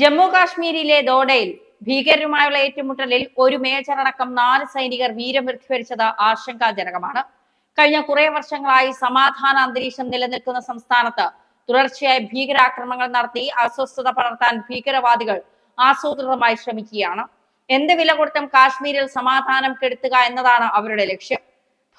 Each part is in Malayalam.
ജമ്മു കാശ്മീരിലെ ദോഡയിൽ ഭീകരരുമായുള്ള ഏറ്റുമുട്ടലിൽ ഒരു മേജർ അടക്കം നാല് സൈനികർ വീരമൃത്യു വരിച്ചത് ആശങ്കാജനകമാണ്. കഴിഞ്ഞ കുറെ വർഷങ്ങളായി സമാധാന അന്തരീക്ഷം നിലനിൽക്കുന്ന സംസ്ഥാനത്ത് തുടർച്ചയായി ഭീകരാക്രമണങ്ങൾ നടത്തി അസ്വസ്ഥത പടർത്താൻ ഭീകരവാദികൾ ആസൂത്രിതമായി ശ്രമിക്കുകയാണ്. എന്ത് വില കൊടുത്തും കാശ്മീരിൽ സമാധാനം കെടുത്തുക എന്നതാണ് അവരുടെ ലക്ഷ്യം.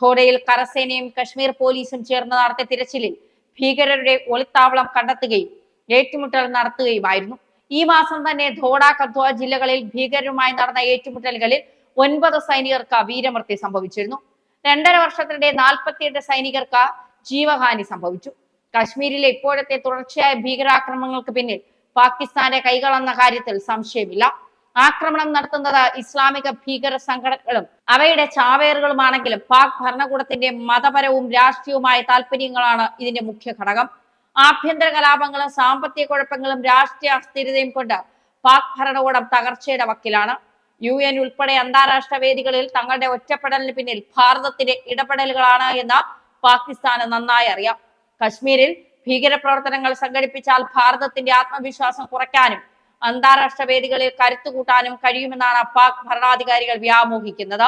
ധോഡയിൽ കരസേനയും കശ്മീർ പോലീസും ചേർന്ന് നടത്തിയ തിരച്ചിലിൽ ഭീകരരുടെ ഒളിത്താവളം കണ്ടെത്തുകയും ഏറ്റുമുട്ടൽ നടത്തുകയുമായിരുന്നു. ഈ മാസം തന്നെ ധോഡ കത്വ ജില്ലകളിൽ ഭീകരരുമായി നടന്ന ഏറ്റുമുട്ടലുകളിൽ ഒൻപത് സൈനികർക്ക് വീരമൃത്യു സംഭവിച്ചിരുന്നു. രണ്ടര വർഷത്തിനിടെ നാൽപ്പത്തിയെട്ട് സൈനികർക്ക് ജീവഹാനി സംഭവിച്ചു. കശ്മീരിലെ ഇപ്പോഴത്തെ തുടർച്ചയായ ഭീകരാക്രമണങ്ങൾക്ക് പിന്നിൽ പാകിസ്ഥാന്റെ കൈകളെന്ന കാര്യത്തിൽ സംശയമില്ല. ആക്രമണം നടത്തുന്നത് ഇസ്ലാമിക ഭീകര സംഘടനകളും അവയുടെ ചാവേറുകളുമാണെങ്കിലും പാക് ഭരണകൂടത്തിന്റെ മതപരവും രാഷ്ട്രീയവുമായ താല്പര്യങ്ങളാണ് ഇതിന്റെ മുഖ്യ ഘടകം. ആഭ്യന്തര കലാപങ്ങളും സാമ്പത്തിക കുഴപ്പങ്ങളും രാഷ്ട്രീയ അസ്ഥിരതയും കൊണ്ട് പാക് ഭരണകൂടം തകർച്ചയുടെ വക്കിലാണ്. യു എൻ ഉൾപ്പെടെ അന്താരാഷ്ട്ര വേദികളിൽ തങ്ങളുടെ ഒറ്റപ്പെടലിന് പിന്നിൽ ഭാരതത്തിന്റെ ഇടപെടലുകളാണ് എന്ന് പാകിസ്ഥാന് നന്നായി അറിയാം. കശ്മീരിൽ ഭീകരപ്രവർത്തനങ്ങൾ സംഘടിപ്പിച്ചാൽ ഭാരതത്തിന്റെ ആത്മവിശ്വാസം കുറയ്ക്കാനും അന്താരാഷ്ട്ര വേദികളിൽ കരുത്തു കൂട്ടാനും കഴിയുമെന്നാണ് പാക് ഭരണാധികാരികൾ വ്യാമോഹിക്കുന്നത്.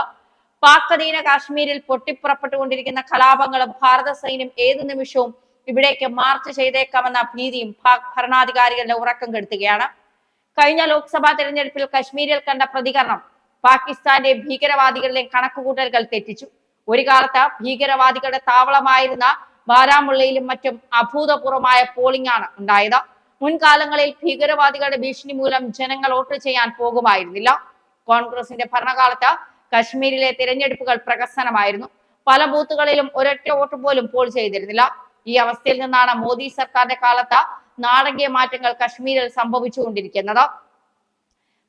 പാക് അധീന കാശ്മീരിൽ പൊട്ടിപ്പുറപ്പെട്ടുകൊണ്ടിരിക്കുന്ന കലാപങ്ങളും ഭാരത സൈന്യം ഏതു നിമിഷവും ഇവിടേക്ക് മാർച്ച് ചെയ്തേക്കാമെന്ന ഭീതിയും ഭരണാധികാരികളുടെ ഉറക്കം കെടുത്തുകയാണ്. കഴിഞ്ഞ ലോക്സഭാ തെരഞ്ഞെടുപ്പിൽ കശ്മീരിൽ കണ്ട പ്രതികരണം പാകിസ്ഥാന്റെ ഭീകരവാദികളുടെ കണക്കുകൂട്ടലുകൾ തെറ്റിച്ചു. ഒരു കാലത്ത് ഭീകരവാദികളുടെ താവളമായിരുന്ന ബാരാമുള്ളയിലും മറ്റും അഭൂതപൂർവമായ പോളിംഗ് ആണ് ഉണ്ടായത്. മുൻകാലങ്ങളിൽ ഭീകരവാദികളുടെ ഭീഷണി മൂലം ജനങ്ങൾ വോട്ട് ചെയ്യാൻ പോകുമായിരുന്നില്ല. കോൺഗ്രസിന്റെ ഭരണകാലത്ത് കശ്മീരിലെ തിരഞ്ഞെടുപ്പുകൾ പ്രകസനമായിരുന്നു പല ബൂത്തുകളിലും ഒരൊറ്റ വോട്ട് പോലും പോൾ ചെയ്തിരുന്നില്ല. ഈ അവസ്ഥയിൽ നിന്നാണ് മോദി സർക്കാരിന്റെ കാലത്ത് നാടകീയ മാറ്റങ്ങൾ കശ്മീരിൽ സംഭവിച്ചുകൊണ്ടിരിക്കുന്നത്.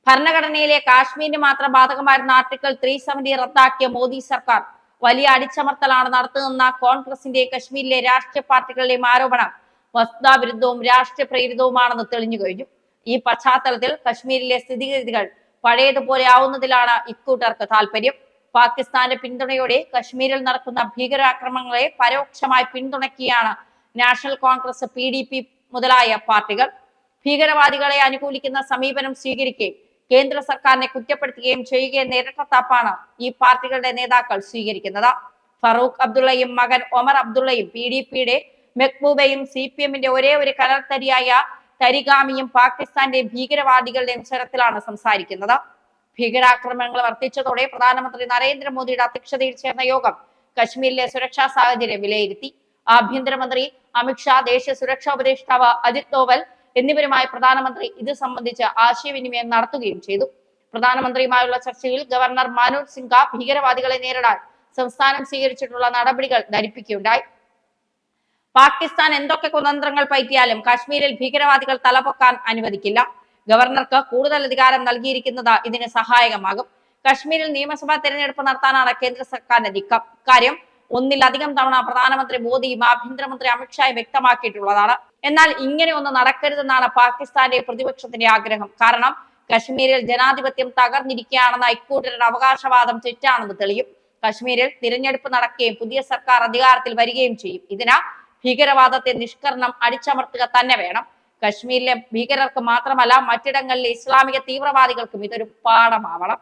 ഭരണഘടനയിലെ കാശ്മീരിന് മാത്രം ബാധകമായിരുന്ന ആർട്ടിക്കിൾ ത്രീ സെവന്റി റദ്ദാക്കിയ മോദി സർക്കാർ വലിയ അടിച്ചമർത്തലാണ് നടത്തുന്ന കോൺഗ്രസിന്റെ കശ്മീരിലെ രാഷ്ട്രീയ പാർട്ടികളുടെയും ആരോപണം വസ്തുതാവിരുദ്ധവും രാഷ്ട്രീയ പ്രേരിതവുമാണെന്ന് തെളിഞ്ഞു കഴിഞ്ഞു ഈ പശ്ചാത്തലത്തിൽ കശ്മീരിലെ സ്ഥിതിഗതികൾ പഴയതുപോലെ ആവുന്നതിലാണ് ഇക്കൂട്ടർക്ക് താല്പര്യം പാകിസ്ഥാന്റെ പിന്തുണയോടെ കശ്മീരിൽ നടക്കുന്ന ഭീകരാക്രമണങ്ങളെ പരോക്ഷമായി പിന്തുണയ്ക്കുകയാണ് national Congress P D P മുതലായ പാർട്ടികൾ. ഭീകരവാദികളെ അനുകൂലിക്കുന്ന സമീപനം സ്വീകരിക്കുകയും കേന്ദ്ര സർക്കാരിനെ കുറ്റപ്പെടുത്തുകയും ചെയ്യുകയും ഇരട്ടത്താപ്പാണ് ഈ പാർട്ടികളുടെ നേതാക്കൾ സ്വീകരിക്കുന്നത്. ഫറൂഖ് അബ്ദുള്ളയും മകൻ ഒമർ അബ്ദുള്ളയും പി ഡി പിയുടെ മെഹ്ബൂബയും സി പി എമ്മിന്റെ ഒരേ ഒരു കലർത്തരിയായ തരിഗാമിയും പാകിസ്ഥാന്റെ ഭീകരവാദികളുടെ സ്വരത്തിലാണ് സംസാരിക്കുന്നത്. ഭീകരാക്രമണങ്ങൾ വർദ്ധിച്ചതോടെ പ്രധാനമന്ത്രി നരേന്ദ്രമോദിയുടെ അധ്യക്ഷതയിൽ ചേർന്ന യോഗം കശ്മീരിലെ സുരക്ഷാ സാഹചര്യം വിലയിരുത്തി. ആഭ്യന്തരമന്ത്രി അമിത്ഷാ ദേശീയ സുരക്ഷാ ഉപദേഷ്ടാവ് അജിത് ഡോവൽ എന്നിവരുമായി പ്രധാനമന്ത്രി ഇത് സംബന്ധിച്ച് ആശയവിനിമയം നടത്തുകയും ചെയ്തു. പ്രധാനമന്ത്രിയുമായുള്ള ചർച്ചയിൽ ഗവർണർ മനോജ് സിൻഹ ഭീകരവാദികളെ നേരിടാൻ സംസ്ഥാനം സ്വീകരിച്ചിട്ടുള്ള നടപടികൾ ധരിപ്പിക്കുകയുണ്ടായി. പാകിസ്ഥാൻ എന്തൊക്കെ കുതന്ത്രങ്ങൾ പയറ്റിയാലും കാശ്മീരിൽ ഭീകരവാദികൾ തലപൊക്കാൻ അനുവദിക്കില്ല. ഗവർണർക്ക് കൂടുതൽ അധികാരം നൽകിയിരിക്കുന്നത് ഇതിന് സഹായകമാകും. കശ്മീരിൽ നിയമസഭാ തെരഞ്ഞെടുപ്പ് നടത്താനാണ് കേന്ദ്ര സർക്കാരിന്റെ നീക്കം. കാര്യം ഒന്നിലധികം തവണ പ്രധാനമന്ത്രി മോദിയും ആഭ്യന്തരമന്ത്രി അമിത്ഷായും വ്യക്തമാക്കിയിട്ടുള്ളതാണ്. എന്നാൽ ഇങ്ങനെ ഒന്ന് നടക്കരുതെന്നാണ് പാകിസ്ഥാന്റെ പ്രതിപക്ഷത്തിന്റെ ആഗ്രഹം. കാരണം കശ്മീരിൽ ജനാധിപത്യം തകർന്നിരിക്കുകയാണെന്ന ഇക്കൂട്ടരുടെ അവകാശവാദം തെറ്റാണെന്ന് തെളിയും. കശ്മീരിൽ തിരഞ്ഞെടുപ്പ് നടക്കുകയും പുതിയ സർക്കാർ അധികാരത്തിൽ വരികയും ചെയ്യും. ഇതിന് ഭീകരവാദത്തെ നിഷ്കരണം അടിച്ചമർത്തുക തന്നെ വേണം. കശ്മീരിലെ ഭീകരർക്ക് മാത്രമല്ല മറ്റിടങ്ങളിലെ ഇസ്ലാമിക തീവ്രവാദികൾക്കും ഇതൊരു പാഠമാവണം.